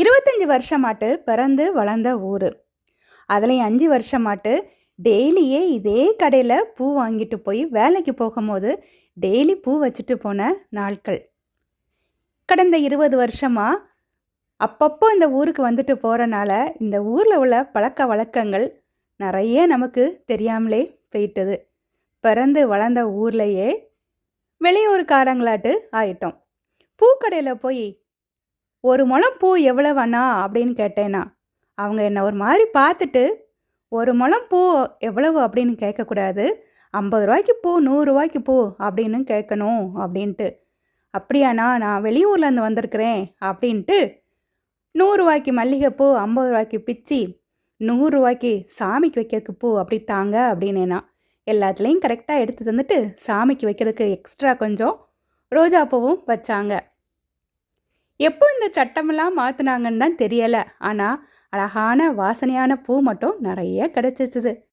இருபத்தஞ்சி வருஷமாட்டு பிறந்து வளர்ந்த ஊர். அதுலேயும் அஞ்சு வருஷமாட்டு டெய்லியே இதே கடையில் பூ வாங்கிட்டு போய் வேலைக்கு போகும்போது டெய்லி பூ வச்சுட்டு போன நாட்கள். கடந்த இருபது வருஷமாக அப்பப்போ இந்த ஊருக்கு வந்துட்டு போகிறனால இந்த ஊரில் உள்ள பழக்க வழக்கங்கள் நிறைய நமக்கு தெரியாமலே போயிட்டது. பிறந்து வளர்ந்த ஊர்லேயே வெளியூர்காரங்களாட்டு ஆயிட்டோம். பூக்கடையில் போய் ஒரு முளம் பூ எவ்வளவண்ணா அப்படின்னு கேட்டேனா. அவங்க என்னை ஒரு மாதிரி பார்த்துட்டு ஒரு முளம் பூ எவ்வளவு? அப்படின்னு கேட்கக்கூடாது. ஐம்பது ரூபாய்க்கு பூ நூறுரூவாய்க்கு பூ அப்படின்னு கேட்கணும் அப்படின்ட்டு. அப்படியாண்ணா நான் வெளியூர்லேருந்து வந்திருக்கிறேன் அப்படின்ட்டு நூறுரூவாய்க்கு மல்லிகைப்பூ ஐம்பது ரூபாய்க்கு பிச்சி நூறுரூவாய்க்கு சாமிக்கு வைக்கிறதுக்கு பூ அப்படி தாங்க அப்படின்னேனா. எல்லாத்துலேயும் கரெக்டாக எடுத்து தந்துட்டு சாமிக்கு வைக்கிறதுக்கு எக்ஸ்ட்ரா கொஞ்சம் ரோஜா பூவும் வச்சாங்க. எப்போ இந்த சட்டமெல்லாம் மாற்றினாங்கன்னு தான் தெரியலை. ஆனால் அழகான வாசனையான பூ மட்டும் நிறைய கிடச்சிச்சுது